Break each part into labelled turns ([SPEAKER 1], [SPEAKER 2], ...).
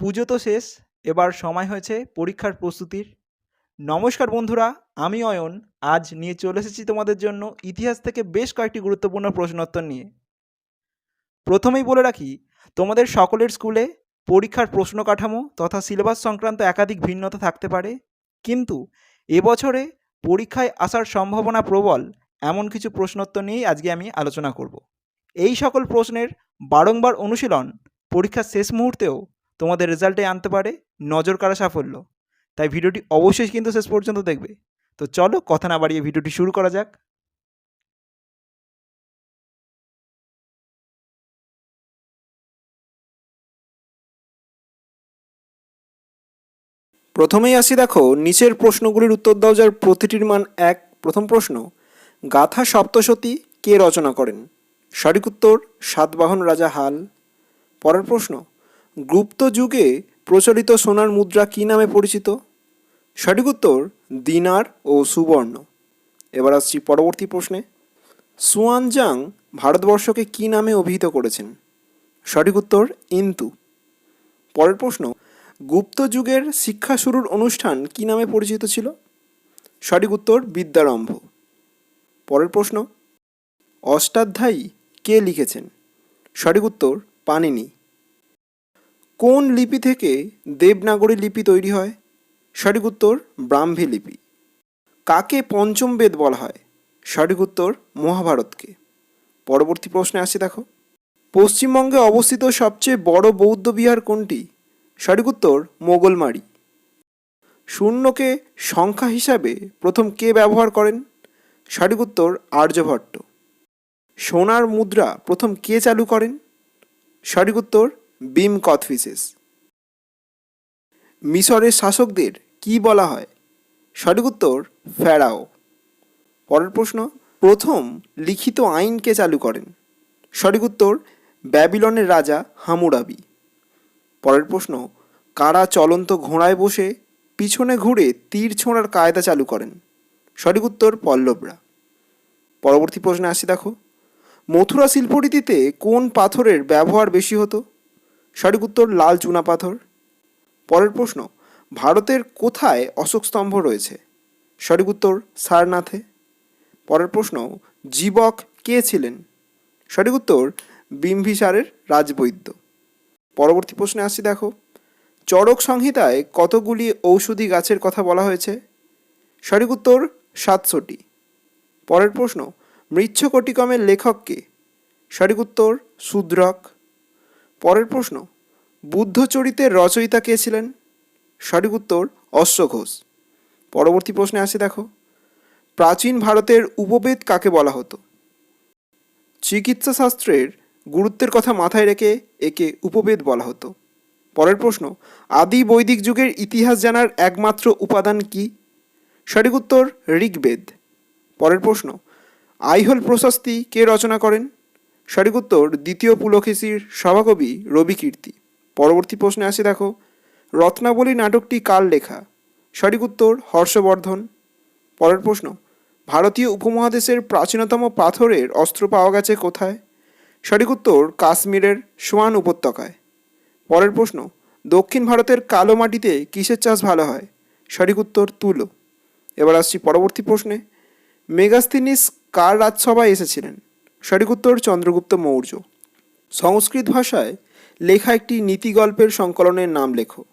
[SPEAKER 1] পুজো তো শেষ, এবার সময় হয়েছে পরীক্ষার প্রস্তুতির। নমস্কার বন্ধুরা, আমি অয়ন। আজ নিয়ে চলে এসেছি তোমাদের জন্য ইতিহাস থেকে বেশ কয়েকটি গুরুত্বপূর্ণ প্রশ্নোত্তর নিয়ে। প্রথমেই বলে রাখি, তোমাদের সকলের স্কুলে পরীক্ষার প্রশ্ন কাঠামো তথা সিলেবাস সংক্রান্ত একাধিক ভিন্নতা থাকতে পারে। কিন্তু এবছরে পরীক্ষায় আসার সম্ভাবনা প্রবল এমন কিছু প্রশ্নোত্তর নিয়েই আজকে আমি আলোচনা করব। এই সকল প্রশ্নের বারংবার অনুশীলন পরীক্ষার শেষ মুহূর্তেও তোমাদের রেজাল্টে আনতে পারে, নজর কাড়া সাফল্য। তাই ভিডিওটি অবশ্যই কিন্তু শেষ পর্যন্ত দেখবে। তো চলো কথা না বাড়িয়ে ভিডিওটি শুরু করা যাক।
[SPEAKER 2] প্রথমেই আসি দেখো, নিচের প্রশ্নগুলির উত্তর দাও যার প্রতিটির মান এক। প্রথম প্রশ্ন গাথা সপ্তশতী কে রচনা করেন? সঠিক উত্তর, সাতবাহন রাজা হাল। পরের প্রশ্ন গুপ্ত যুগে প্রচলিত সোনার মুদ্রা কী নামে পরিচিত? সঠিক উত্তর, দিনার ও সুবর্ণ। এবার আসছি পরবর্তী প্রশ্নে। সুয়ানজাং ভারতবর্ষকে কী নামে অভিহিত করেছেন? সঠিক উত্তর, ইন্তু। পরের প্রশ্ন, গুপ্ত যুগের শিক্ষা শুরুর অনুষ্ঠান কী নামে পরিচিত ছিল? সঠিক উত্তর, বিদ্যারম্ভ। পরের প্রশ্ন, অষ্টাধ্যায়ী কে লিখেছেন? সঠিক উত্তর পানিনি কোন লিপি থেকে দেবনাগরী লিপি তৈরি হয়? সঠিক উত্তর ব্রাহ্মী লিপি। কাকে পঞ্চম বেদ বলা হয়? সঠিক উত্তর মহাভারতকে। পরবর্তী প্রশ্নে আসি দেখো। পশ্চিমবঙ্গে অবস্থিত সবচেয়ে বড় বৌদ্ধ বিহার কোনটি? সঠিক উত্তর মোগলমারি। শূন্যকে সংখ্যা হিসাবে প্রথম কে ব্যবহার করেন? সঠিক উত্তর আর্যভট্ট। সোনার মুদ্রা প্রথম কে চালু করেন? সঠিক উত্তর বিম কথফিসেস মিশরের শাসকদের কি বলা হয়? সঠিক উত্তর, ফেরাও। পরের প্রশ্ন, প্রথম লিখিত আইন কে চালু করেন? সঠিক উত্তর, ব্যাবিলনের রাজা হামুরাবি। পরের প্রশ্ন, কারা চলন্ত ঘোড়ায় বসে পিছনে ঘুরে তীর ছোঁড়ার কায়দা চালু করেন? সঠিক উত্তর, পল্লবরা। পরবর্তী প্রশ্নে আসি দেখো, মথুরা শিল্পরীতিতে কোন পাথরের ব্যবহার বেশি হতো? সঠিক উত্তর লাল চুনা পাথর। পরের প্রশ্ন, ভারতের কোথায় অশোক স্তম্ভ রয়েছে? সঠিক উত্তর সারনাথে। পরের প্রশ্ন, জীবক কে ছিলেন? সঠিক উত্তর বিম্বিসারের রাজবৈদ্য। পরবর্তী প্রশ্নে আসছি দেখো, চড়ক সংহিতায় কতগুলি ঔষধি গাছের কথা বলা হয়েছে? সঠিক উত্তর সাতশোটি পরের প্রশ্ন, মৃচ্ছকটিকমের লেখককে সঠিক উত্তর শূদ্রক পরের প্রশ্ন বুদ্ধচরিতের রচয়িতা কে ছিলেন? সঠিক উত্তর অশ্বঘোষ পরবর্তী প্রশ্নে আসি দেখো, প্রাচীন ভারতের উপবেদ কাকে বলা হতো? চিকিৎসাশাস্ত্রের গুরুত্বের কথা মাথায় রেখে একে উপবেদ বলা হতো। পরের প্রশ্ন, আদি বৈদিক যুগের ইতিহাস জানার একমাত্র উপাদান কি? সঠিক উত্তর ঋগ্বেদ। পরের প্রশ্ন, আইহোল প্রশস্তি কে রচনা করেন? সঠিক উত্তর দ্বিতীয় পুলকেশীর সভাকবি রবিকীর্তি পরবর্তী প্রশ্নে আসি দেখো, রত্নাবলী নাটকটি কার লেখা? সঠিক উত্তর হর্ষবর্ধন। পরের প্রশ্ন, ভারতীয় উপমহাদেশের প্রাচীনতম পাথরের অস্ত্র পাওয়া গেছে কোথায়? সঠিক উত্তর কাশ্মীরের সোয়ান উপত্যকায়। পরের প্রশ্ন, দক্ষিণ ভারতের কালো মাটিতে কিসের চাষ ভালো হয়? সঠিক উত্তর তুলো। এবার আসছি পরবর্তী প্রশ্নে মেগাস্তিনিস কার রাজসভায় এসেছিলেন? সঠিক উত্তর চন্দ্রগুপ্ত মৌর্য। সংস্কৃত ভাষায় লেখা একটি নীতি গল্পের সংকলনের নাম লেখো।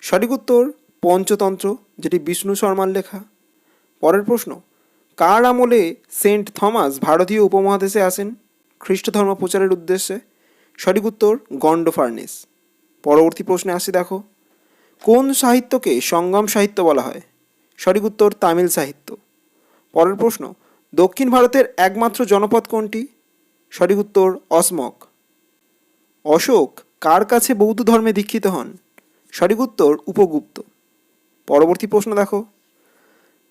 [SPEAKER 2] সঠিক উত্তর পঞ্চতন্ত্র, যেটি বিষ্ণু শর্মার লেখা। পরের প্রশ্ন, কার আমলে সেন্ট থমাস ভারতীয় উপমহাদেশে আসেন? খ্রিস্ট ধর্ম প্রচারের উদ্দেশ্যে। সঠিক উত্তর গন্ডফার্নেস পরবর্তী প্রশ্নে আসি দেখো, কোন সাহিত্যকে সঙ্গম সাহিত্য বলা হয়? সঠিক উত্তর তামিল সাহিত্য। পরের প্রশ্ন দক্ষিণ ভারতের একমাত্র জনপদ কোনটি? সঠিক উত্তর, অসমক। অশোক, কার কাছে বৌদ্ধ ধর্মে দীক্ষিত হন? সঠিক উত্তর, উপগুপ্ত। পরবর্তী প্রশ্ন দেখো।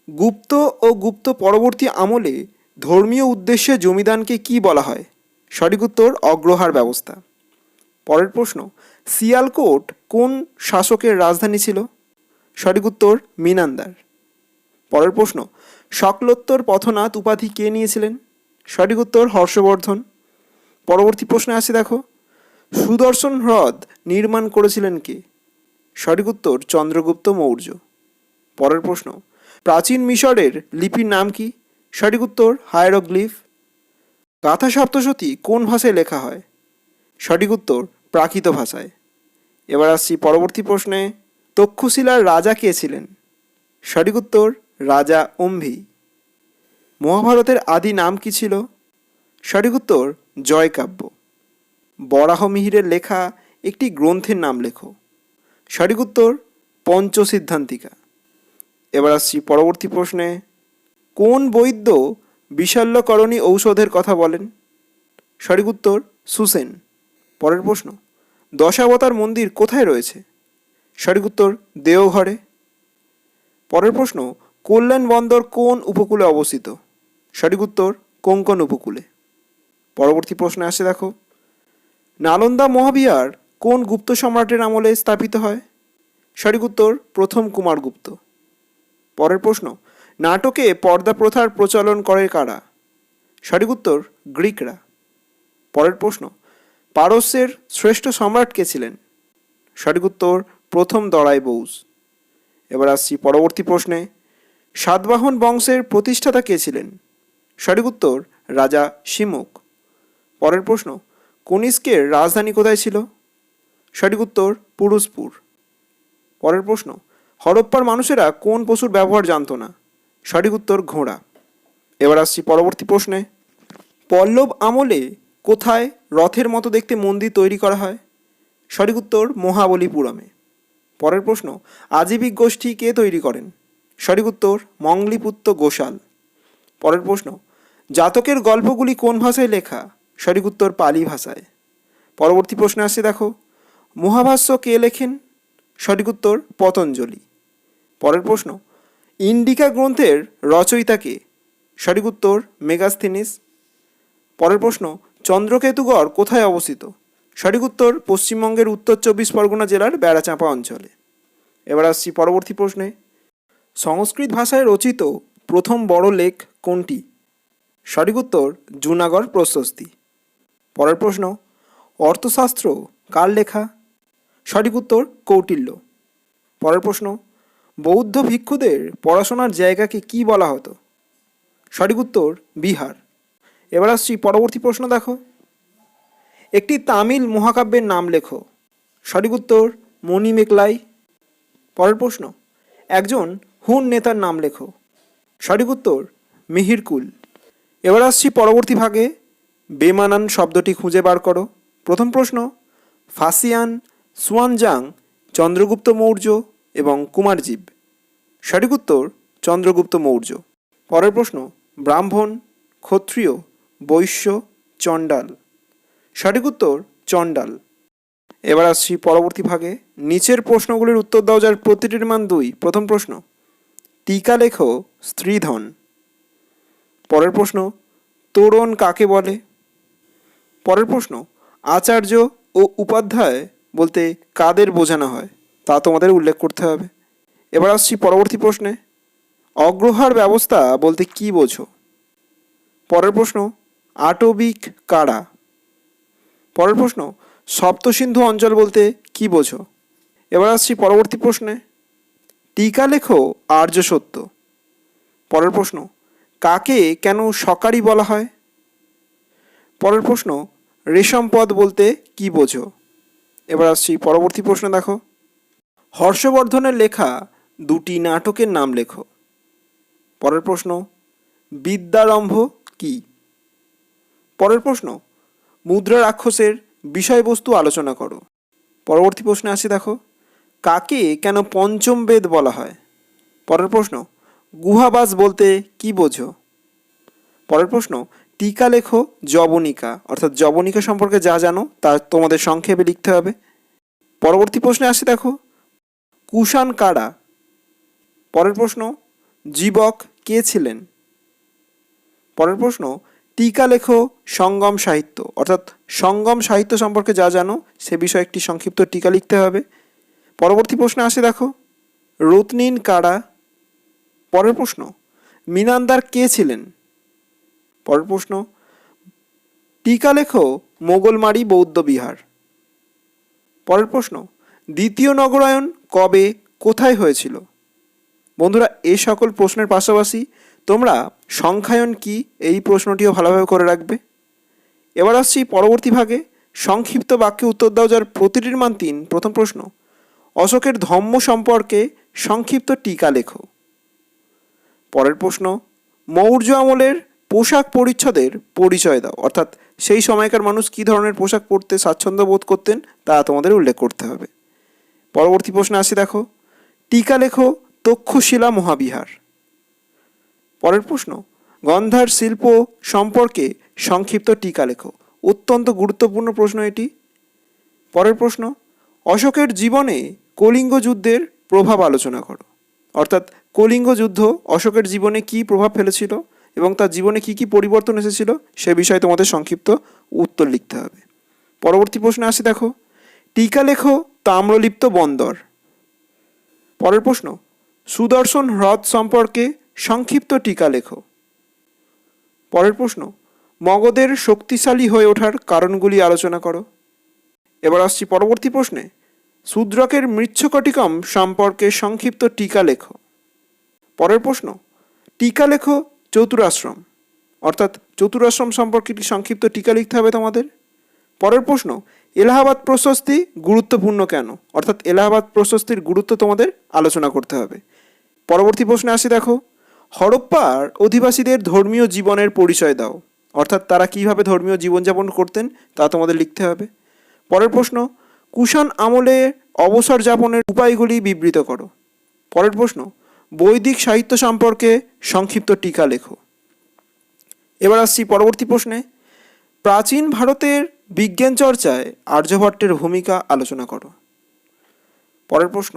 [SPEAKER 2] গুপ্ত ও গুপ্ত পরবর্তী আমলে ধর্মীয় উদ্দেশ্যে জমিদানকে কি বলা হয়? সঠিক উত্তর, অগ্রহার ব্যবস্থা। পরের প্রশ্ন সিয়ালকোট কোন শাসকের রাজধানী ছিল? সঠিক উত্তর, মিনান্দার। পরের প্রশ্ন শকলোত্তর পথনাথ উপাধি কে নিয়েছিলেন? সঠিক উত্তর হর্ষবর্ধন। পরবর্তী প্রশ্নে আসি দেখো। সুদর্শন হ্রদ নির্মাণ করেছিলেন কে? সঠিক উত্তর চন্দ্রগুপ্ত মৌর্য। পরের প্রশ্ন, প্রাচীন মিশরের লিপির নাম কি? সঠিক উত্তর হায়ারোগ্লিফ। গাথা সপ্তশতী কোন ভাষায় লেখা হয়? সঠিক উত্তর প্রাকৃত ভাষায়। এবার আসছি পরবর্তী প্রশ্নে, তক্ষশিলার রাজা কে ছিলেন? সঠিক উত্তর রাজা অম্ভি মহাভারতের আদি নাম কি ছিল? সঠিক উত্তর, জয়কাব্য। বরাহ মিহিরের লেখা একটি গ্রন্থের নাম লেখো। সঠিক উত্তর, পঞ্চসিদ্ধান্তিকা। এবার আসছি পরবর্তী প্রশ্নে। কোন বৈদ্য বিশল্যকরণী ঔষধের কথা বলেন? সঠিক উত্তর, সুসেন। পরের প্রশ্ন, দশাবতার মন্দির কোথায় রয়েছে? সঠিক উত্তর, দেওঘরে। পরের প্রশ্ন কল্যাণ বন্দর কোন উপকূলে অবস্থিত? সঠিক উত্তর, কোঙ্কন উপকূলে। পরবর্তী প্রশ্নে আসে দেখো, নালন্দা মহাবিহার কোন গুপ্ত সম্রাটের আমলে স্থাপিত হয়? সঠিক উত্তর, প্রথম কুমারগুপ্ত পরের প্রশ্ন, নাটকে পর্দা প্রথার প্রচলন করে কারা? সঠিক উত্তর, গ্রিকরা। পরের প্রশ্ন, পারস্যের শ্রেষ্ঠ সম্রাট কে ছিলেন? সঠিক উত্তর, প্রথম দড়াই বৌস এবার আসছি পরবর্তী প্রশ্নে। সাতবাহন বংশের প্রতিষ্ঠাতা কে ছিলেন? সঠিক উত্তর, রাজা শিমুক। পরের প্রশ্ন, কনিষ্কের রাজধানী কোথায় ছিল? সঠিক উত্তর, পুরুষপুর। পরের প্রশ্ন, হরপ্পার মানুষেরা কোন পশুর ব্যবহার জানতো না? সঠিক উত্তর, ঘোড়া। এবার আসছি পরবর্তী প্রশ্নে। পল্লব আমলে কোথায় রথের মতো দেখতে মন্দির তৈরি করা হয়? সঠিক উত্তর, মহাবলীপুরমে। পরের প্রশ্ন, আজীবিক গোষ্ঠী কে তৈরি করেন? সঠিক উত্তর, মঙ্গলিপুত্র গোশাল পরের প্রশ্ন, জাতকের গল্পগুলি কোন ভাষায় লেখা? সঠিক উত্তর, পালি ভাষায়। পরবর্তী প্রশ্নে আসছে দেখো, মহাভাষ্য কে লেখেন? সঠিক উত্তর, পতঞ্জলি। পরের প্রশ্ন, ইন্ডিকা গ্রন্থের রচয়িতা কে? সঠিক উত্তর, মেগাস্থিনিস। পরের প্রশ্ন, চন্দ্রকেতুগড় কোথায় অবস্থিত? সঠিক উত্তর, পশ্চিমবঙ্গের উত্তর চব্বিশ পরগনা জেলার বেড়াচাঁপা অঞ্চলে। এবার আসছি পরবর্তী প্রশ্নে। সংস্কৃত ভাষায় রচিত প্রথম বড় লেখ কোনটি? সঠিক উত্তর, জুনাগড় প্রশস্তি। পরের প্রশ্ন, অর্থশাস্ত্র কার লেখা? সঠিক উত্তর, কৌটিল্য। পরের প্রশ্ন, বৌদ্ধ ভিক্ষুদের পড়াশোনার জায়গাকে কি বলা হতো? সঠিক উত্তর, বিহার। এবার আসছি পরবর্তী প্রশ্ন দেখো। একটি তামিল মহাকাব্যের নাম লেখো। সঠিক উত্তর মণি মণিমেকলাই। পরের প্রশ্ন, একজন হুন নেতার নাম লেখো। সঠিক উত্তর, মিহিরকুল। এবার আসছি পরবর্তী ভাগে। বেমানান শব্দটি খুঁজে বার করো। প্রথম প্রশ্ন, ফাসিয়ান সুয়ানজাং চন্দ্রগুপ্ত মৌর্য এবং কুমারজীব। সঠিক উত্তর, চন্দ্রগুপ্ত মৌর্য। পরের প্রশ্ন, ব্রাহ্মণ, ক্ষত্রিয়, বৈশ্য, চণ্ডাল। সঠিক উত্তর, চণ্ডাল। এবার আসছি পরবর্তী ভাগে। নিচের প্রশ্নগুলির উত্তর দাও যার প্রতিটির মান দুই। প্রথম প্রশ্ন টিকা লেখো স্ত্রীধন। পরের প্রশ্ন, তোরণ কাকে বলে? পরের প্রশ্ন, আচার্য ও উপাধ্যায় বলতে কাদের বোঝানো হয়? তা তোমাদের উল্লেখ করতে হবে। এবার আসছি পরবর্তী প্রশ্নে। অগ্রহার ব্যবস্থা বলতে কি বোঝো? পরের প্রশ্ন, আটবিক কারা? পরের প্রশ্ন, সপ্তসিন্ধু অঞ্চল বলতে কি বোঝো? এবার আসছি পরবর্তী প্রশ্নে। টিকা লেখো আর্য সত্য। পরের প্রশ্ন, কাকে কেন সকারি বলা হয়? পরের প্রশ্ন, রেশম পদ বলতে কি বোঝো? এবার আসছি পরবর্তী প্রশ্ন দেখো। হর্ষবর্ধনের লেখা দুটি নাটকের নাম লেখো। পরের প্রশ্ন, বিদ্যারম্ভ কি? পরের প্রশ্ন, মুদ্রা রাক্ষসের বিষয়বস্তু আলোচনা করো। পরবর্তী প্রশ্নে আসি দেখো। কাকে কেন পঞ্চম বেদ বলা হয়? পরের প্রশ্ন, গুহাবাস বলতে কি বোঝো? পরের প্রশ্ন, টিকা লেখো জবনিকা অর্থাৎ জবনিকা সম্পর্কে যা জানো তা তোমাদের সংক্ষেপে লিখতে হবে। পরবর্তী প্রশ্নে আসি দেখো, কুষাণ কারা? পরের প্রশ্ন, জীবক কে ছিলেন? পরের প্রশ্ন, টিকা লেখো সঙ্গম সাহিত্য, অর্থাৎ সঙ্গম সাহিত্য সম্পর্কে যা জানো সে বিষয়ে একটি সংক্ষিপ্ত টিকা লিখতে হবে। পরবর্তী প্রশ্নে আসে দেখো। রত্নিন কারা? পরের প্রশ্ন, মিনান্দার কে ছিলেন? পরের প্রশ্ন, টিকা লেখো, মোগলমারি, বৌদ্ধ বিহার। পরের প্রশ্ন, দ্বিতীয় নগরায়ন কবে, কোথায় হয়েছিল? বন্ধুরা এই সকল প্রশ্নের পাশাপাশি তোমরা সংখ্যায়ন কি, এই প্রশ্নটিও ভালোভাবে করে রাখবে। এবার আসছি পরবর্তী ভাগে, সংক্ষিপ্ত বাক্যে উত্তর দাও, যার প্রতিটির মান তিন। প্রথম প্রশ্ন অশোকের ধম্ম সম্পর্কে সংক্ষিপ্ত টিকা লেখো। পরের প্রশ্ন, মৌর্য আমলের পোশাক পরিচ্ছদের পরিচয় দাও। অর্থাৎ সেই সময়কার মানুষ কী ধরনের পোশাক পরতে স্বাচ্ছন্দ্য বোধ করতেন, তা তোমাদের উল্লেখ করতে হবে। পরবর্তী প্রশ্নে আসি দেখো, টিকা লেখো তক্ষশিলা মহাবিহার। পরের প্রশ্ন, গন্ধার শিল্প সম্পর্কে সংক্ষিপ্ত টিকা লেখো। অত্যন্ত গুরুত্বপূর্ণ প্রশ্ন এটি। পরের প্রশ্ন অশোকের জীবনে কলিঙ্গ যুদ্ধের প্রভাব আলোচনা করো। অর্থাৎ কলিঙ্গ যুদ্ধ অশোকের জীবনে কী প্রভাব ফেলেছিল এবং তার জীবনে কী কী পরিবর্তন এসেছিল সে বিষয়ে তোমাদের সংক্ষিপ্ত উত্তর লিখতে হবে। পরবর্তী প্রশ্নে আসি দেখো। টিকা লেখো তাম্রলিপ্ত বন্দর। পরের প্রশ্ন, সুদর্শন হ্রদ সম্পর্কে সংক্ষিপ্ত টিকা লেখো। পরের প্রশ্ন, মগধের শক্তিশালী হয়ে ওঠার কারণগুলি আলোচনা করো। এবার আসছি পরবর্তী প্রশ্নে। শূদ্রকের মৃচ্ছকটিকম সম্পর্কে সংক্ষিপ্ত টিকা লেখো। পরের প্রশ্ন, টিকা লেখো চতুরাশ্রম। অর্থাৎ চতুরাশ্রম সম্পর্কে সংক্ষিপ্ত টিকা লিখতে হবে তোমাদের। পরের প্রশ্ন, এলাহাবাদ প্রশস্তি গুরুত্বপূর্ণ কেন? অর্থাৎ এলাহাবাদ প্রশস্তির গুরুত্ব তোমাদের আলোচনা করতে হবে। পরবর্তী প্রশ্নে আসি দেখো, হরপ্পার অধিবাসীদের ধর্মীয় জীবনের পরিচয় দাও। অর্থাৎ তারা কীভাবে ধর্মীয় জীবনযাপন করতেন তা তোমাদের লিখতে হবে। পরের প্রশ্ন, কুষাণ আমলে অবসর যাপনের উপায়গুলি বিবৃত করো। পরের প্রশ্ন, বৈদিক সাহিত্য সম্পর্কে সংক্ষিপ্ত টিকা লেখো। এবার আসছি পরবর্তী প্রশ্নে। প্রাচীন ভারতের বিজ্ঞান চর্চায় আর্যভট্টের ভূমিকা আলোচনা করো। পরের প্রশ্ন,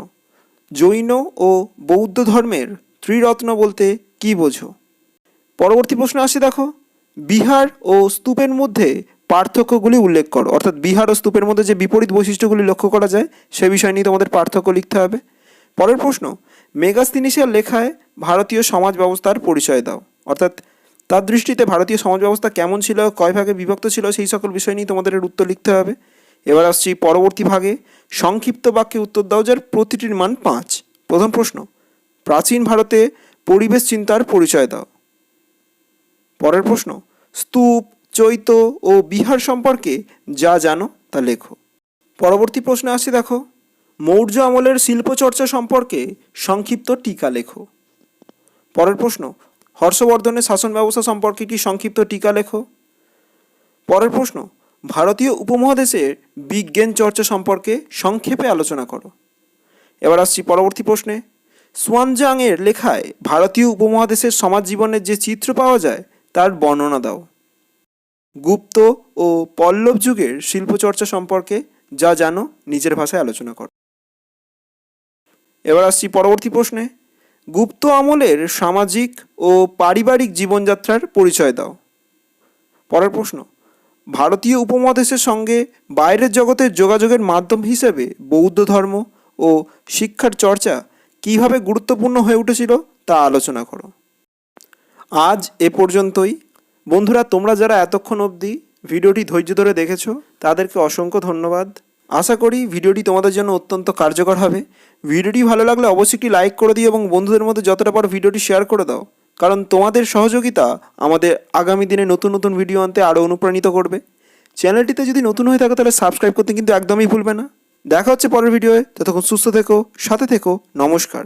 [SPEAKER 2] জৈন ও বৌদ্ধ ধর্মের ত্রিরত্ন বলতে কি বোঝো? পরবর্তী প্রশ্ন আসি দেখো, বিহার ও স্তূপের মধ্যে পার্থক্যগুলি উল্লেখ করো। অর্থাৎ বিহার ও স্তূপের মধ্যে যে বিপরীত বৈশিষ্ট্যগুলি লক্ষ্য করা যায়, সে বিষয় নিয়ে তোমাদের পার্থক্য লিখতে হবে। পরের প্রশ্ন, মেগাস্তিনিসের লেখায় ভারতীয় সমাজ ব্যবস্থার পরিচয় দাও। অর্থাৎ তার দৃষ্টিতে ভারতীয় সমাজ ব্যবস্থা কেমন ছিল, কয় ভাগে বিভক্ত ছিল, সেই সকল বিষয় নিয়ে তোমাদের উত্তর লিখতে হবে। এবার আসছি পরবর্তী ভাগে। সংক্ষিপ্ত বাক্যে উত্তর দাও, যার প্রতিটির মান পাঁচ। প্রথম প্রশ্ন, প্রাচীন ভারতে পরিবেশ চিন্তার পরিচয় দাও। পরের প্রশ্ন, স্তূপ চৈত ও বিহার সম্পর্কে যা জানো তা লেখো। পরবর্তী প্রশ্নে আসি দেখো, মৌর্য আমলের শিল্পচর্চা সম্পর্কে সংক্ষিপ্ত টিকা লেখো। পরের প্রশ্ন, হর্ষবর্ধনের শাসন ব্যবস্থা সম্পর্কে একটি সংক্ষিপ্ত টিকা লেখো? পরের প্রশ্ন, ভারতীয় উপমহাদেশের বিজ্ঞান চর্চা সম্পর্কে সংক্ষেপে আলোচনা করো। এবার আসছি পরবর্তী প্রশ্নে, সোয়ানজাংয়ের লেখায় ভারতীয় উপমহাদেশের সমাজ জীবনের যে চিত্র পাওয়া যায় তার বর্ণনা দাও। গুপ্ত ও পল্লব যুগের শিল্পচর্চা সম্পর্কে যা জানো নিজের ভাষায় আলোচনা করো। এবার আসছি পরবর্তী প্রশ্নে। গুপ্ত আমলের সামাজিক ও পারিবারিক জীবনযাত্রার পরিচয় দাও। পরের প্রশ্ন, ভারতীয় উপমহাদেশের সঙ্গে বাইরের জগতের যোগাযোগের মাধ্যম হিসেবে বৌদ্ধ ধর্ম ও শিক্ষার চর্চা কীভাবে গুরুত্বপূর্ণ হয়ে উঠেছিল তা আলোচনা করো। আজ এ পর্যন্তই। বন্ধুরা, তোমরা যারা এতক্ষণ অবধি ভিডিওটি ধৈর্য ধরে দেখেছ, তাদেরকে অসংখ্য ধন্যবাদ। আশা করি ভিডিওটি তোমাদের জন্য অত্যন্ত কার্যকর হবে। ভিডিওটি ভালো লাগলে অবশ্যই একটি লাইক করে দিও এবং বন্ধুদের মধ্যে যতটা পারো ভিডিওটি শেয়ার করে দাও। কারণ তোমাদের সহযোগিতা আমাদের আগামী দিনে নতুন নতুন ভিডিও আনতে আরও অনুপ্রাণিত করবে। চ্যানেলটিতে যদি নতুন হয়ে থাকো, তাহলে সাবস্ক্রাইব করতে কিন্তু একদমই ভুলবে না। দেখা হচ্ছে পরের ভিডিওয়ে। ততক্ষণ সুস্থ থেকো, সাথে থেকো। নমস্কার।